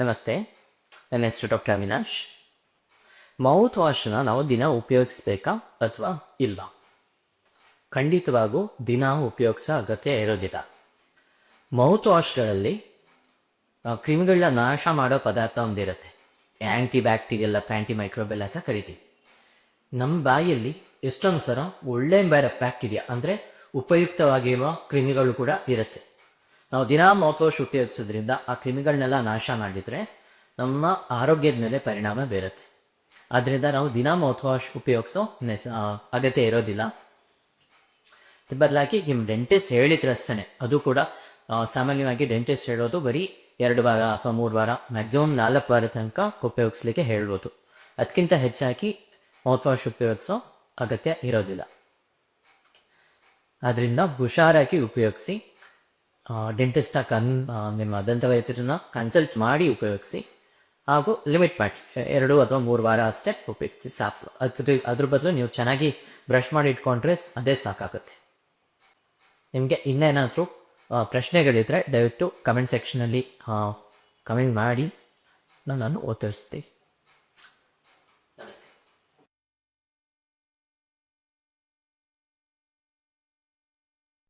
ನಮಸ್ತೆ. ನನ್ನ ಹೆಸರು ಡಾಕ್ಟರ್ ಅವಿನಾಶ್. ಮೌತ್ ವಾಶ್ನ ನಾವು ದಿನ ಉಪಯೋಗಿಸ್ಬೇಕಾ ಅಥವಾ ಇಲ್ಲ ಖಂಡಿತವಾಗೂ ದಿನ ಉಪಯೋಗಿಸೋ ಅಗತ್ಯ ಇರೋದಿಲ್ಲ. ಮೌತ್ ವಾಶ್ಗಳಲ್ಲಿ ಕ್ರಿಮಿಗಳನ್ನ ನಾಶ ಮಾಡೋ ಪದಾರ್ಥ ಒಂದಿರುತ್ತೆ. ಆ್ಯಂಟಿ ಬ್ಯಾಕ್ಟೀರಿಯಲ್ ಆ್ಯಂಟಿ ಮೈಕ್ರೋಬೆಲ್ ಅಂತ ಕರಿತೀವಿ. ನಮ್ಮ ಬಾಯಲ್ಲಿ ಎಷ್ಟೊಂದು ಸಲ ಒಳ್ಳೆ ಬೇರೆ ಬ್ಯಾಕ್ಟೀರಿಯಾ ಅಂದರೆ ಉಪಯುಕ್ತವಾಗಿರುವ ಕ್ರಿಮಿಗಳು ಕೂಡ ಇರುತ್ತೆ. ನಾವು ದಿನಾ ಮೌತ್ ವಾಶ್ ಉಪಯೋಗಿಸೋದ್ರಿಂದ ಆ ಕ್ರಿಮಿಗಳನ್ನೆಲ್ಲ ನಾಶ ಮಾಡಿದರೆ ನಮ್ಮ ಆರೋಗ್ಯದ ಮೇಲೆ ಪರಿಣಾಮ ಬೀರುತ್ತೆ. ಆದ್ದರಿಂದ ನಾವು ದಿನ ಮೌತ್ ಉಪಯೋಗಿಸೋ ಅಗತ್ಯ ಇರೋದಿಲ್ಲ. ಬದಲಾಗಿ ನಿಮ್ಮ ಡೆಂಟಿಸ್ಟ್ ಹೇಳಿದ್ರೆ ಅಷ್ಟೇ ಅದು ಕೂಡ ಸಾಮಾನ್ಯವಾಗಿ ಡೆಂಟಿಸ್ಟ್ ಹೇಳೋದು ಬರೀ ಎರಡು ವಾರ ಅಥವಾ ಮೂರು ವಾರ ಮ್ಯಾಕ್ಸಿಮಮ್ ನಾಲ್ಕು ವಾರ ತನಕ ಉಪಯೋಗಿಸ್ಲಿಕ್ಕೆ ಹೇಳ್ಬೋದು. ಅದಕ್ಕಿಂತ ಹೆಚ್ಚಾಗಿ ಮೌತ್ ವಾಶ್ ಉಪಯೋಗಿಸೋ ಅಗತ್ಯ ಇರೋದಿಲ್ಲ. ಅದರಿಂದ ಹುಷಾರಾಗಿ ಉಪಯೋಗಿಸಿ ಡೆಂಟಿಸ್ಟ ಕನ್ ನಿಮ್ಮ ದಂತ ವೈದ್ಯರನ್ನ ಕನ್ಸಲ್ಟ್ ಮಾಡಿ ಉಪಯೋಗಿಸಿ ಹಾಗೂ ಲಿಮಿಟ್ ಮಾಡಿ. ಎರಡು ಅಥವಾ ಮೂರು ವಾರ ಅಷ್ಟೇ ಉಪಯೋಗಿಸಿ, ಸಾಕು. ಅದ್ರ ಅದ್ರ ಬದಲು ನೀವು ಚೆನ್ನಾಗಿ ಬ್ರಷ್ ಮಾಡಿ ಇಟ್ಕೊಂಡ್ರೆ ಅದೇ ಸಾಕಾಗುತ್ತೆ. ನಿಮಗೆ ಇನ್ನೇನಾದರೂ ಪ್ರಶ್ನೆಗಳಿದ್ದರೆ ದಯವಿಟ್ಟು ಕಮೆಂಟ್ ಸೆಕ್ಷನಲ್ಲಿ ಕಮೆಂಟ್ ಮಾಡಿ. ನಾನು ಉತ್ತರಿಸ್ತೀನಿ